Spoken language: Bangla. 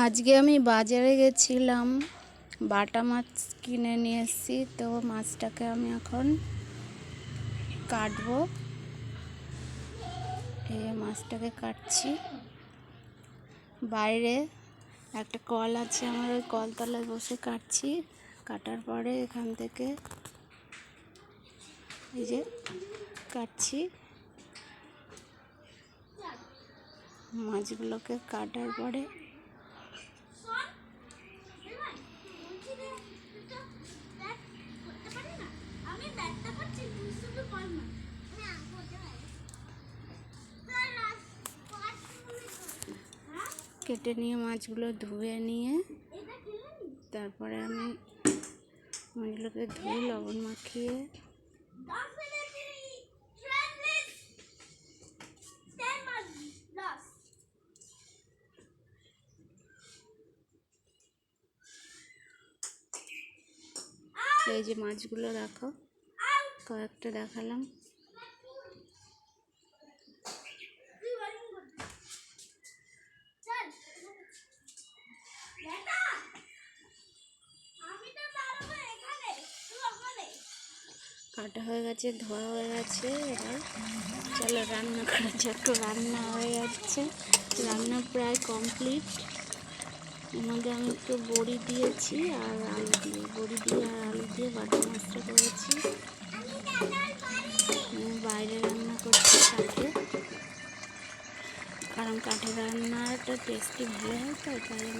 আজকে আমি বাজারে গেছিলাম, বাটা মাছ কিনে নিয়ে এসেছি, তো মাছটাকে আমি এখন কাটবো। এই মাছটাকে কাটছি। বাইরে একটা কল আছে আমার, ওই কলতলায় বসে কাটছি। কাটার পরে এখান থেকে এই যে কাটছি। মাছগুলোকে কাটার পরে আমি ব্যাটটা করছি তুই শুধু কর না আমি আগে করতে পারি কেটে নিয়ে মাছগুলো ধুয়ে নিয়ে তারপরে আমি মাছগুলোকে ধুয়ে লবণ মাখিয়ে এই যে মাছগুলো রাখো কয়েকটা দেখালাম। কাটা হয়ে গেছে, ধোয়া হয়ে গেছে, এবার চলো রান্না করা যাক। রান্না হয়ে যাচ্ছে রান্না প্রায় কমপ্লিট মধ্যে আমি একটু বড়ি দিয়েছি আর আলু দিয়ে, বড়ি দিয়ে আর আলু দিয়ে বাটা মাছটা করেছি। বাইরে রান্না করছি কাঠে কারণ কাঠের রান্নাটা টেস্টি ভালো হয় তো, তাই